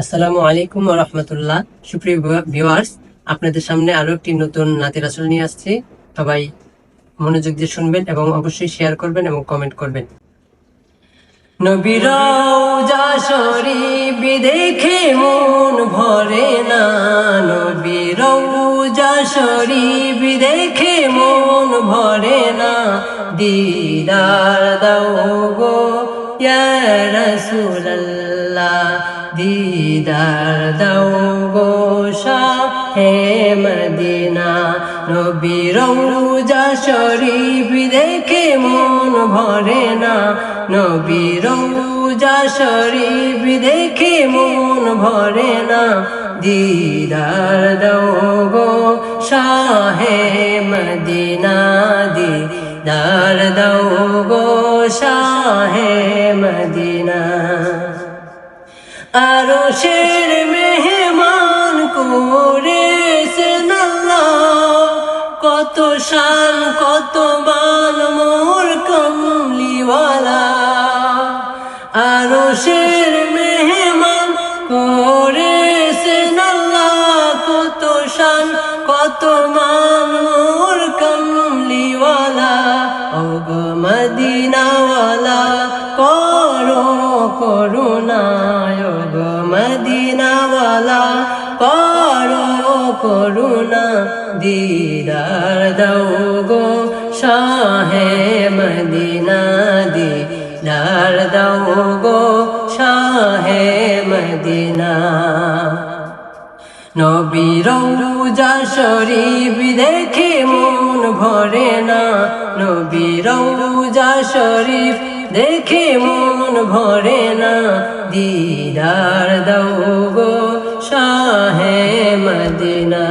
আসসালামু আলাইকুম রহমতুল্লাহ। সুপ্রিয় ভিউয়ার্স, আপনাদের সামনে আরও একটি নতুন নাতের আসল নিয়ে আসছি। সবাই মনোযোগ দিয়ে শুনবেন এবং অবশ্যই শেয়ার করবেন এবং কমেন্ট করবেন। দেখে মন ভরে না। দেখে মন ভরে না। দিদার দাও গো রাসূলুল্লাহ দিদার দাও গো শাহে মদিনা নবীর রওজা শরীফ দেখে মন ভরে না নবীর রওজা শরীফ দেখে মন ভরে না দিদার দাও গো শাহে মদিনা দিদার দাও গো শাহে মদিনা আরও শের মেহমান আল্লাহ কত শান কত বান মোর কমলিওয়ালা আরও শের মেহমান আল্লাহ কত শান কত মান করুণায় গো মদিনাওয়ালা করো করুণা দিদার দাও গো শাহে মদিনা দিদার দাও গো শাহে মদিনা। নবীর রওজা শরীফ দেখে মন ভরে না নবীর রওজা শরীফ দেখে মন ভরে না। দিদার দাও গো শাহে মদিনা।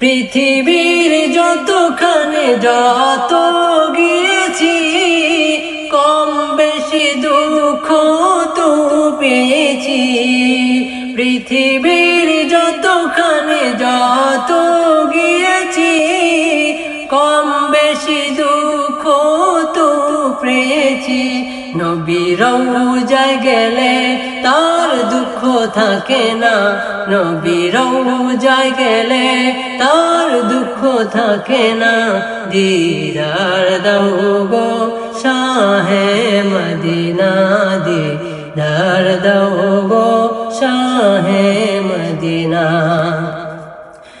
পৃথিবীর যতখানে যত গিয়েছি, কম বেশি দুঃখ তো পেয়েছি। পৃথিবীর যতখানে যত গিয়েছি, কম বেশি দুঃখ পেয়েছি। নবীর রওজায় গেলে তার দুঃখ থাকে না। নবীর রওজায় গেলে তার দুঃখ থাকে না। দিদার দাও গো শাহে মদিনা, দিদার দাও গো শাহে মদিনা।